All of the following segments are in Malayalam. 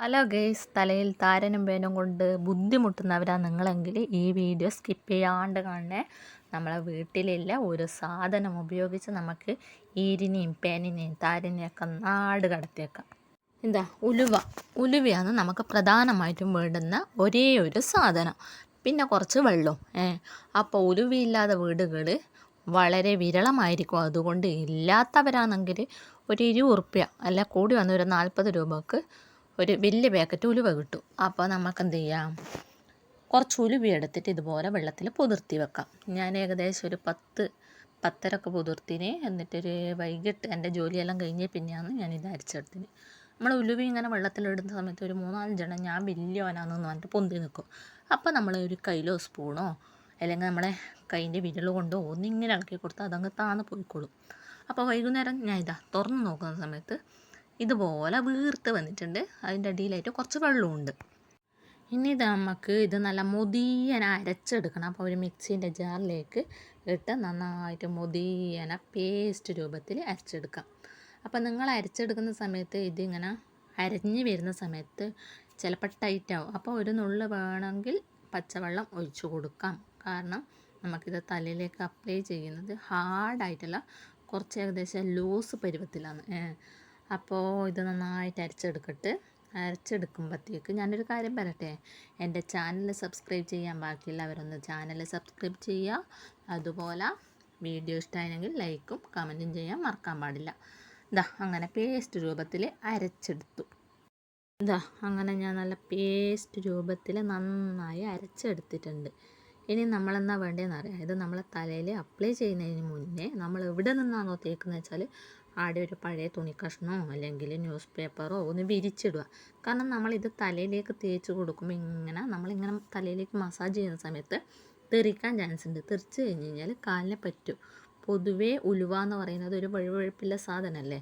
ഹലോ ഗെയ്സ് തലയിൽ താരനും പേനും കൊണ്ട് ബുദ്ധിമുട്ടുന്നവരാണ് നിങ്ങളെങ്കിൽ ഈ വീഡിയോ സ്കിപ്പ് ചെയ്യാണ്ട് കാണണേ. നമ്മളെ വീട്ടിലില്ല ഒരു സാധനം ഉപയോഗിച്ച് നമുക്ക് ഈരിനെയും പേനിനെയും താരനെയൊക്കെ നാട് കടത്തിയേക്കാം. എന്താ ഉലുവ. ഉലുവയാണ് നമുക്ക് പ്രധാനമായിട്ടും വേണ്ടുന്ന ഒരേ ഒരു സാധനം. പിന്നെ കുറച്ച് വെള്ളവും ഏ. അപ്പോൾ ഉലുവയില്ലാത്ത വീടുകൾ വളരെ വിരളമായിരിക്കും. അതുകൊണ്ട് ഇല്ലാത്തവരാണെങ്കിൽ ഒരു ഇരുപത് ഉറുപ്പ്യ അല്ല കൂടി വന്ന ഒരു നാൽപ്പത് രൂപക്ക് ഒരു വലിയ പാക്കറ്റ് ഉലുവ കിട്ടും. അപ്പോൾ നമുക്ക് എന്ത് ചെയ്യാം കുറച്ച് ഉലുവ എടുത്തിട്ട് ഇതുപോലെ വെള്ളത്തിൽ പുതിർത്തി വെക്കാം. ഞാൻ ഏകദേശം ഒരു പത്ത് പത്തരൊക്കെ പുതിർത്തിന്. എന്നിട്ടൊരു വൈകിട്ട് എന്റെ ജോലിയെല്ലാം കഴിഞ്ഞ് പിന്നെയാണ് ഞാൻ ഇത് അരിച്ചെടുത്തിന് നമ്മൾ ഉലുവ ഇങ്ങനെ വെള്ളത്തിലിടുന്ന സമയത്ത് ഒരു മൂന്നാലഞ്ചെണ്ണം ഞാൻ വലിയവനാണെന്ന് പറഞ്ഞിട്ട് പൊന്തി നിൽക്കും. അപ്പോൾ നമ്മൾ ഒരു കയ്യിലോ സ്പൂണോ അല്ലെങ്കിൽ നമ്മളെ കൈന്റെ വിരൽ കൊണ്ടോ ഒന്നിങ്ങനെ ഇളക്കി കൊടുത്താൽ അതങ്ങ് താന്ന് പോയിക്കോളും. അപ്പോൾ വൈകുന്നേരം ഞാൻ ഇതാ തുറന്ന് നോക്കുന്ന സമയത്ത് ഇതുപോലെ വീർത്ത് വന്നിട്ടുണ്ട്. അതിന്റെ അടിയിലായിട്ട് കുറച്ച് വെള്ളമുണ്ട്. ഇനി ഇത് നമുക്ക് ഇത് നല്ല മുതിയന അരച്ചെടുക്കണം. അപ്പോൾ ഒരു മിക്സീന്റെ ജാറിലേക്ക് ഇട്ട് നന്നായിട്ട് മുതിയന പേസ്റ്റ് രൂപത്തിൽ അരച്ചെടുക്കാം. അപ്പോൾ നിങ്ങൾ അരച്ചെടുക്കുന്ന സമയത്ത് ഇതിങ്ങനെ അരഞ്ഞ് വരുന്ന സമയത്ത് ചിലപ്പോൾ ടൈറ്റാവും. അപ്പോൾ ഒരു നുള്ള് വേണമെങ്കിൽ പച്ചവെള്ളം ഒഴിച്ചു കൊടുക്കാം. കാരണം നമുക്കിത് തലയിലേക്ക് അപ്ലൈ ചെയ്യുന്നത് ഹാർഡായിട്ടുള്ള കുറച്ച് ഏകദേശം ലൂസ് പരുവത്തിലാണ്. അപ്പോൾ ഇത് നന്നായിട്ട് അരച്ചെടുക്കട്ട്. അരച്ചെടുക്കുമ്പോഴത്തേക്ക് ഞാനൊരു കാര്യം പറയട്ടെ? എന്റെ ചാനൽ സബ്സ്ക്രൈബ് ചെയ്യാൻ ബാക്കിയുള്ളവരൊന്ന് ചാനൽ സബ്സ്ക്രൈബ് ചെയ്യുക. അതുപോലെ വീഡിയോ ഇഷ്ടമായെങ്കിൽ ലൈക്കും കമന്റും ചെയ്യാൻ മറക്കാൻ പാടില്ല. ഇതാ അങ്ങനെ പേസ്റ്റ് രൂപത്തിൽ അരച്ചെടുത്തു. ഇതാ അങ്ങനെ ഞാൻ നല്ല പേസ്റ്റ് രൂപത്തിൽ നന്നായി അരച്ചെടുത്തിട്ടുണ്ട്. ഇനി നമ്മളെന്നാ വേണ്ടതെന്ന് അറിയാം. ഇത് നമ്മളെ തലയിൽ അപ്ലൈ ചെയ്യുന്നതിന് മുന്നേ നമ്മൾ എവിടെ നിന്നാണോ തേക്കുന്നത് വെച്ചാൽ ആടെ ഒരു പഴയ തുണി കഷ്ണമോ അല്ലെങ്കിൽ ന്യൂസ് പേപ്പറോ ഒന്ന് വിരിച്ചിടുക. കാരണം നമ്മളിത് തലയിലേക്ക് തേച്ച് കൊടുക്കുമ്പോൾ ഇങ്ങനെ നമ്മളിങ്ങനെ തലയിലേക്ക് മസാജ് ചെയ്യുന്ന സമയത്ത് തെറിക്കാൻ ചാൻസ് ഉണ്ട്. തെറിച്ച് കഴിഞ്ഞ് കഴിഞ്ഞാൽ കാലിനെ പറ്റും. പൊതുവേ ഉലുവ എന്ന് പറയുന്നത് ഒരു വഴുവഴുപ്പില്ല സാധനമല്ലേ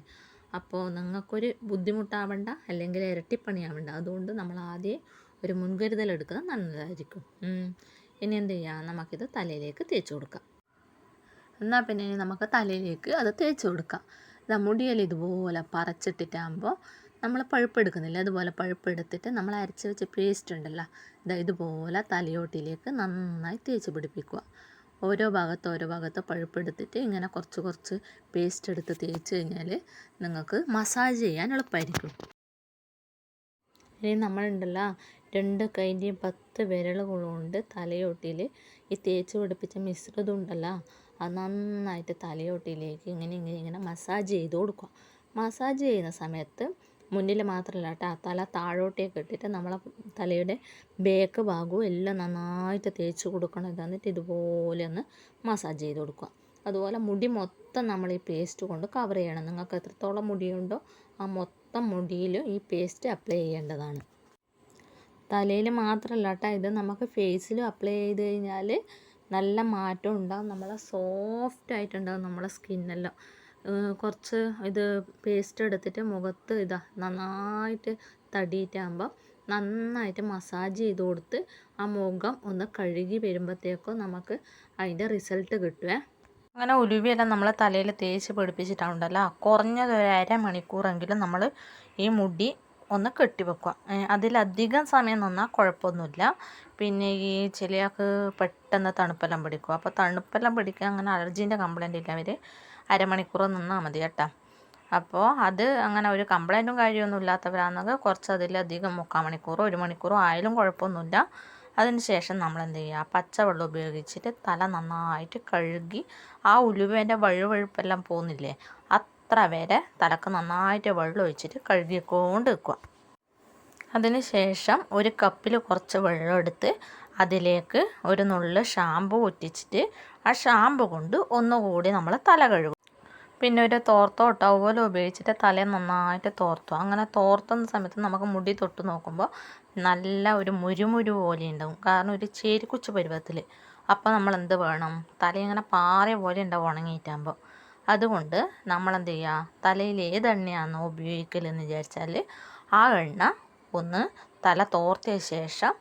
അപ്പോൾ നിങ്ങൾക്കൊരു ബുദ്ധിമുട്ടാവണ്ട അല്ലെങ്കിൽ ഇരട്ടിപ്പണിയാവണ്ട. അതുകൊണ്ട് നമ്മൾ ആദ്യം ഒരു മുൻകരുതൽ എടുക്കുന്നത് നല്ലതായിരിക്കും ഇനി എന്ത് ചെയ്യാം? നമുക്കിത് തലയിലേക്ക് തേച്ച് കൊടുക്കാം. എന്നാൽ പിന്നെ നമുക്ക് തലയിലേക്ക് അത് തേച്ച് കൊടുക്കാം. ഇതാ മുടിയിൽ ഇതുപോലെ പറിച്ചിട്ടിട്ടാകുമ്പോൾ നമ്മൾ പഴുപ്പെടുക്കുന്നില്ല അതുപോലെ പഴുപ്പെടുത്തിട്ട് നമ്മൾ അരച്ച് വെച്ച പേസ്റ്റ് ഉണ്ടല്ലോ ഇതാ ഇതുപോലെ തലയോട്ടിലേക്ക് നന്നായി തേച്ച് പിടിപ്പിക്കുക. ഓരോ ഭാഗത്ത് ഓരോ ഭാഗത്ത് പഴുപ്പെടുത്തിട്ട് ഇങ്ങനെ കുറച്ച് കുറച്ച് പേസ്റ്റ് എടുത്ത് തേച്ച് കഴിഞ്ഞാൽ നിങ്ങൾക്ക് മസാജ് ചെയ്യാൻ എളുപ്പമായിരിക്കും. ഇനി നമ്മളുണ്ടല്ലോ രണ്ട് കൈന്റെയും പത്ത് വിരലുകളുണ്ട് തലയോട്ടിയിൽ ഈ തേച്ച് പിടിപ്പിച്ച മിശ്രിതം ഉണ്ടല്ലോ അത് നന്നായിട്ട് തലയോട്ടിയിലേക്ക് ഇങ്ങനെ ഇങ്ങനെ ഇങ്ങനെ മസാജ് ചെയ്ത് കൊടുക്കുക. മസാജ് ചെയ്യുന്ന സമയത്ത് മുന്നിൽ മാത്രമല്ല കേട്ടോ തല താഴോട്ടേക്ക് ഇട്ടിട്ട് നമ്മളെ തലയുടെ ബേക്ക് ഭാഗവും എല്ലാം നന്നായിട്ട് തേച്ച് കൊടുക്കണം. എന്നിട്ട് ഇതുപോലെ ഒന്ന് മസാജ് ചെയ്ത് കൊടുക്കുക. അതുപോലെ മുടി മൊത്തം നമ്മൾ ഈ പേസ്റ്റ് കൊണ്ട് കവർ ചെയ്യണം. നിങ്ങൾക്ക് എത്രത്തോളം മുടിയുണ്ടോ ആ മൊത്തം മുടിയിലും ഈ പേസ്റ്റ് അപ്ലൈ ചെയ്യേണ്ടതാണ്. തലയിൽ മാത്രമല്ല കേട്ടോ ഇത് നമുക്ക് ഫേസിലും അപ്ലൈ ചെയ്ത് കഴിഞ്ഞാൽ നല്ല മാറ്റം ഉണ്ടാകും നമ്മളെ സോഫ്റ്റ് ആയിട്ടുണ്ടാകും നമ്മളെ സ്കിന്നെല്ലാം കുറച്ച് ഇത് പേസ്റ്റ് എടുത്തിട്ട് മുഖത്ത് ഇതാ നന്നായിട്ട് തടിയിട്ടാകുമ്പോൾ നന്നായിട്ട് മസാജ് ചെയ്ത് കൊടുത്ത് ആ മുഖം ഒന്ന് കഴുകി വരുമ്പോഴത്തേക്കും നമുക്ക് അതിന്റെ റിസൾട്ട് കിട്ടുമേ അങ്ങനെ ഉലുവിയെല്ലാം നമ്മൾ തലയിൽ തേച്ച് പിടിപ്പിച്ചിട്ടുണ്ടല്ലോ. കുറഞ്ഞത് ഒരു അരമണിക്കൂറെങ്കിലും നമ്മൾ ഈ മുടി ഒന്ന് കെട്ടിവെക്കുക. അതിലധികം സമയം നിന്നാൽ കുഴപ്പമൊന്നുമില്ല. പിന്നെ ഈ ചിലയാൾക്ക് പെട്ടെന്ന് തണുപ്പെല്ലാം പിടിക്കും അപ്പോൾ തണുപ്പെല്ലാം പിടിക്കുക അങ്ങനെ അലർജീന്റെ കംപ്ലൈന്റ് ഇല്ല അവർ അരമണിക്കൂർ നിന്നാൽ മതി കേട്ടോ. അപ്പോൾ അത് അങ്ങനെ ഒരു കംപ്ലൈന്റും കാര്യമൊന്നും ഇല്ലാത്തവരാണെങ്കിൽ കുറച്ച് അതിലധികം മുക്കാൽ മണിക്കൂറോ ഒരു മണിക്കൂറോ ആയാലും കുഴപ്പമൊന്നുമില്ല. അതിന് ശേഷം നമ്മൾ എന്ത് ചെയ്യുക? പച്ചവെള്ളം ഉപയോഗിച്ചിട്ട് തല നന്നായിട്ട് കഴുകി ആ ഉലുവേന്റെ വഴുവഴുപ്പെല്ലാം പോകുന്നില്ലേ? അത്ര വരെ തലക്ക് നന്നായിട്ട് വെള്ളം ഒഴിച്ചിട്ട് കഴുകിക്കൊണ്ട് വെക്കുക. അതിനുശേഷം ഒരു കപ്പിൽ കുറച്ച് വെള്ളം എടുത്ത് അതിലേക്ക് ഒരു നുള്ള് ഷാമ്പു ഒറ്റിച്ചിട്ട് ആ ഷാമ്പു കൊണ്ട് ഒന്നുകൂടി നമ്മൾ തല കഴുകും. പിന്നെ ഒരു തോർത്തോ ടവലോ ഉപയോഗിച്ചിട്ട് തല നന്നായിട്ട് തോർത്തു അങ്ങനെ തോർത്തുന്ന സമയത്ത് നമുക്ക് മുടി തൊട്ട് നോക്കുമ്പോൾ നല്ല ഒരു മുരുമുരു പോലെ ഉണ്ടാവും. കാരണം ഒരു ചേരിക്കുച്ച് പരുവത്തിൽ. അപ്പോൾ നമ്മൾ എന്ത് വേണം? തല ഇങ്ങനെ പാറ പോലെ ഉണ്ടാവും ഉണങ്ങിയിട്ടാകുമ്പോൾ അതുകൊണ്ട് നമ്മളെന്ത് ചെയ്യുക തലയിൽ ഏത് എണ്ണയാണോ ഉപയോഗിക്കലെന്ന് വിചാരിച്ചാൽ ആ എണ്ണ ഒന്ന് തല തോർത്തിയ ശേഷം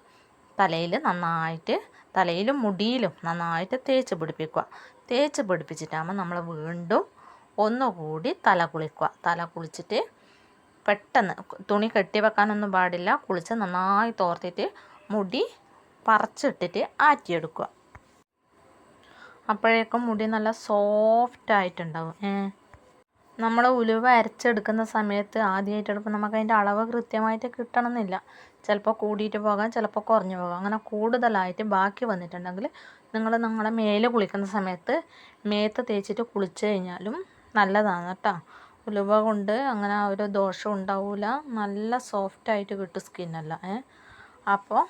തലയിൽ നന്നായിട്ട് തലയിലും മുടിയിലും നന്നായിട്ട് തേച്ച് പിടിപ്പിക്കുക. തേച്ച് പിടിപ്പിച്ചിട്ടാകുമ്പോൾ നമ്മൾ വീണ്ടും ഒന്നുകൂടി തല കുളിക്കുക. തല കുളിച്ചിട്ട് പെട്ടെന്ന് തുണി കെട്ടി വെക്കാനൊന്നും പാടില്ല. കുളിച്ച് നന്നായി തോർത്തിട്ട് മുടി പറിച്ചിട്ടിട്ട് ആറ്റിയെടുക്കുക. അപ്പോഴേക്കും മുടി നല്ല സോഫ്റ്റ് ആയിട്ടുണ്ടാവും. ഏ. നമ്മൾ ഉലുവ അരച്ചെടുക്കുന്ന സമയത്ത് ആദ്യമായിട്ട് എടുക്കുമ്പോൾ നമുക്ക് അതിന്റെ അളവ് കൃത്യമായിട്ട് കിട്ടണമെന്നില്ല. ചിലപ്പോൾ കൂടിയിട്ട് പോകാം ചിലപ്പോൾ കുറഞ്ഞു പോകാം. അങ്ങനെ കൂടുതലായിട്ട് ബാക്കി വന്നിട്ടുണ്ടെങ്കിൽ നിങ്ങൾ നിങ്ങളെ മേൽ കുളിക്കുന്ന സമയത്ത് മേത്ത് തേച്ചിട്ട് കുളിച്ച് കഴിഞ്ഞാലും നല്ലതാണ് കേട്ടോ. ഉലുവ കൊണ്ട് അങ്ങനെ ഒരു ദോഷം ഉണ്ടാവില്ല നല്ല സോഫ്റ്റ് ആയിട്ട് കിട്ടും സ്കിന്നല്ല ഏ. അപ്പോൾ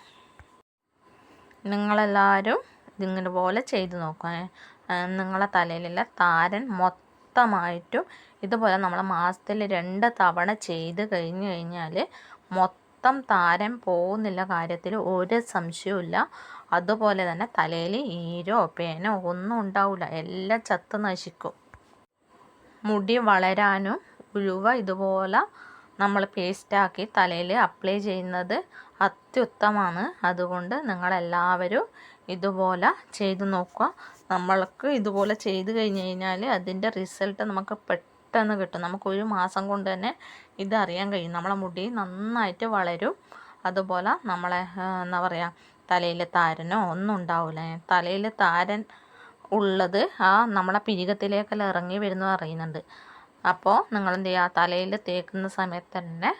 നിങ്ങളെല്ലാവരും ഇതിങ്ങനെ പോലെ ചെയ്ത് നോക്കുക. നിങ്ങളെ തലയിലുള്ള താരൻ മൊത്തമായിട്ടും ഇതുപോലെ നമ്മൾ മാസത്തിൽ രണ്ട് തവണ ചെയ്ത് കഴിഞ്ഞ് കഴിഞ്ഞാൽ മൊത്തം താരൻ പോകുന്നില്ല കാര്യത്തിൽ ഒരു സംശയവും അതുപോലെ തന്നെ തലയിൽ ഈരോ പേനോ ഒന്നും ഉണ്ടാവില്ല എല്ലാം ചത്ത് നശിക്കും. മുടി വളരാനും ഉഴുവ ഇതുപോലെ നമ്മൾ പേസ്റ്റാക്കി തലയിൽ അപ്ലൈ ചെയ്യുന്നത് അത്യുത്തമാണ് അതുകൊണ്ട് നിങ്ങളെല്ലാവരും ഇതുപോലെ ചെയ്ത് നോക്കുക. നമ്മൾക്ക് ഇതുപോലെ ചെയ്ത് കഴിഞ്ഞ് കഴിഞ്ഞാൽ അതിന്റെ റിസൾട്ട് നമുക്ക് പെട്ടെന്ന് കിട്ടും. നമുക്ക് ഒരു മാസം കൊണ്ട് തന്നെ ഇതറിയാൻ കഴിയും. നമ്മളെ മുടി നന്നായിട്ട് വളരും. അതുപോലെ നമ്മളെ എന്താ പറയുക തലയിലെ താരനോ ഒന്നും ഉണ്ടാവില്ല തലയിൽ താരൻ ഉള്ളത് ആ നമ്മളെ പിരികത്തിലേക്കെല്ലാം ഇറങ്ങി വരുന്നത് അറിയുന്നുണ്ട്. അപ്പോൾ നിങ്ങളെന്ത് ചെയ്യുക? തലയിൽ തേക്കുന്ന സമയത്ത് തന്നെ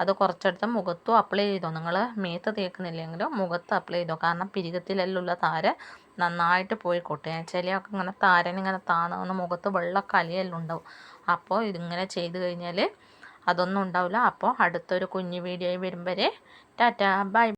അത് കുറച്ചെടുത്ത് മുഖത്തും അപ്ലൈ ചെയ്തോ? നിങ്ങൾ മേത്ത് തേക്കുന്നില്ലെങ്കിലും മുഖത്ത് അപ്ലൈ ചെയ്തോ? കാരണം പിരികത്തിലെല്ലാം താര നന്നായിട്ട് പോയി കൊട്ടും ചിലയൊക്കെ ഇങ്ങനെ താരനിങ്ങനെ താന്ന് മുഖത്ത് വെള്ള കലിയെല്ലാം ഉണ്ടാവും. അപ്പോൾ ഇതിങ്ങനെ ചെയ്ത് കഴിഞ്ഞാൽ അതൊന്നും ഉണ്ടാവില്ല. അപ്പോൾ അടുത്തൊരു കുഞ്ഞു വീഡിയോ വരും വരെ ടാറ്റ ബൈ